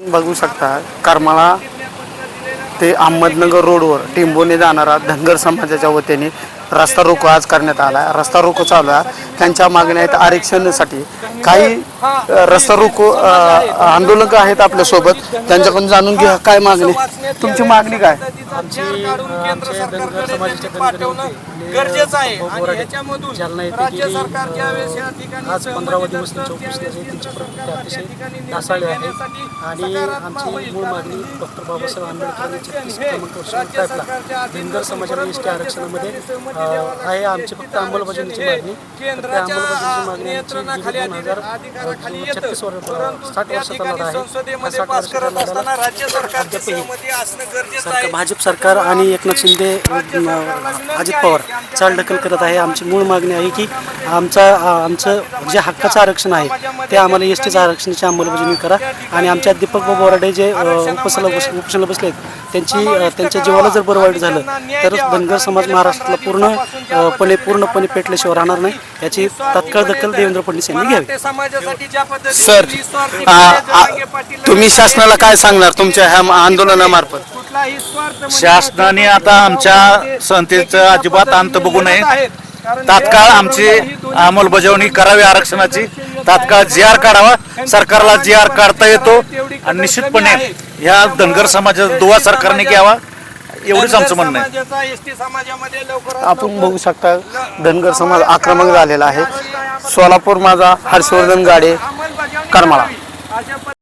बघू शकता करमाळा ते अहमदनगर रोडवर टिंबोने जाणारा धनगर समाजाच्या वतीने रस्ता रोको आज करण्यात आला आहे रस्ता रोको चालू आहे. त्यांच्या मागण्या आहेत आरक्षणासाठी. काही रस्ता रोको आंदोलक आहेत आपल्यासोबत त्यांच्याकडून जाणून घ्या काय मागणी. तुमची मागणी काय? गरजेचं आहे. आणि राज्य सरकार ज्यावेळेस या ठिकाणी आज पंधरावा दिवस त्यांची प्रकृती अतिशय आहे आमची. मूळ मागणी डॉक्टर बाबासाहेब आंबेडकरांनी छत्तीस क्रमांक धनगर समाजाला एस टी आरक्षणामध्ये आहे आमची फक्त अंमलबजावणीची मागणी. अंमलबजावणीची. छत्तीस वर्ष साठ वर्षाचा लढा आहे. भाजप सरकार आणि एकनाथ शिंदे अजित पवार चालढकल करत आहे. आमची मूळ मागणी आहे की आमचा आमचं जे हक्काचं आरक्षण आहे ते आम्हाला एस टीचं आरक्षणाची अंमलबजावणी करा. आणि आमच्या दीपक बाबू बोराडे जे अं, उपोषणाला बस उपोषणाला बसलेत त्यांची त्यांच्या जीवाला जर बरं वाईट झालं तर धनगर समाज महाराष्ट्रातला पूर्ण पणे पूर्णपणे पेटल्याशिवाय राहणार नाही. याची तात्काळ दखल देवेंद्र फडणवीस यांनी घ्यावी. ते समाजासाठी ज्या पद्धतीने सर तुम्ही शासनाला काय सांगणार तुमच्या ह्या आंदोलनामार्फत? म्हणजे शासनाने आता आमच्या संस्थेचं अजिबात अंत बघू नये. तात्काळ आमची अंमलबजावणी करावी आरक्षणाची तात्काळ जी आर काढावा. सरकारला जी आर काढता येतो. आणि निश्चितपणे ह्या धनगर समाजाचा दुवा सरकारने घ्यावा. एवढंच आमचं म्हणणं आहे. समाजाचा एसटी समाजामध्ये लवकरात आपण बघू शकता धनगर समाज आक्रमक झालेला आहे. सोलापूर माझा हर्षवर्धन गाडे करमाळा. अशा